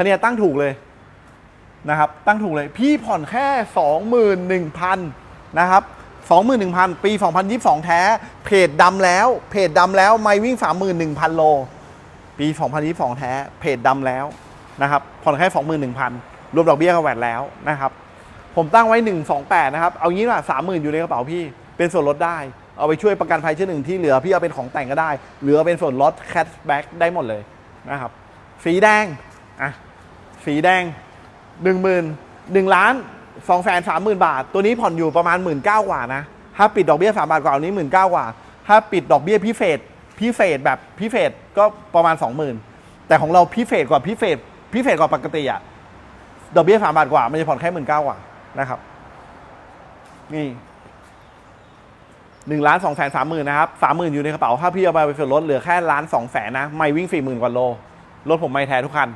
คันนี้ตั้งถูกเลยนะครับ ตั้งถูกเลย พี่ผ่อนแค่ 21,000นะครับ21,000 ปี 2022 แท้ เพจดำแล้ว เพจดำแล้ว ไม่วิ่ง 31,000 โล ปี 2022 แท้ เพจดำแล้วนะครับ ผ่อนแค่ 21,000 รวมดอกเบี้ยกับแวดแล้วนะครับ ผมตั้งไว้ 128 นะครับ เอางี้ว่า30,000 อยู่ในกระเป๋าพี่ เป็นส่วนลดได้ เอาไปช่วยประกันภัยชื่อหนึ่งที่เหลือ พี่เอาเป็นของแต่งก็ได้ เหลือเป็นส่วนลดแคชแบ็กได้หมดเลยนะครับ สีแดง อะ สีแดง 1 0 0 0 0 1ล้าน2แสน3 0,000บาท ตัวนี้ผ่อนอยู่ประมาณ 1 9ื่นกว่านะ ถ้าปิดดอกเบี้ย 3 บาทกว่านนี้ 1 9ื่นกว่า ถ้าปิดดอกเบี้ยพิเศษ พิเศษแบบพิเศษก็ประมาณ 20,000 แต่ของเราพิเศษกว่าพิเศษ พิเศษกว่าปกติอะดอกเบี้ย 3 บาทกว่า มันจะผ่อนแค่ 1 9ื่นกว่านะครับ นี่หนึ่งล้านสองแสนสามหมื่นนะครับสามหมื่นอยู่ในกระเป๋า ถ้าพี่เอาไปเป็นส่วนลดเหลือแค่ล้านสองแสนนะ ไม่วิ่งสี่หมื่นกว่าโล รถผมไม่แท้ทุกคัน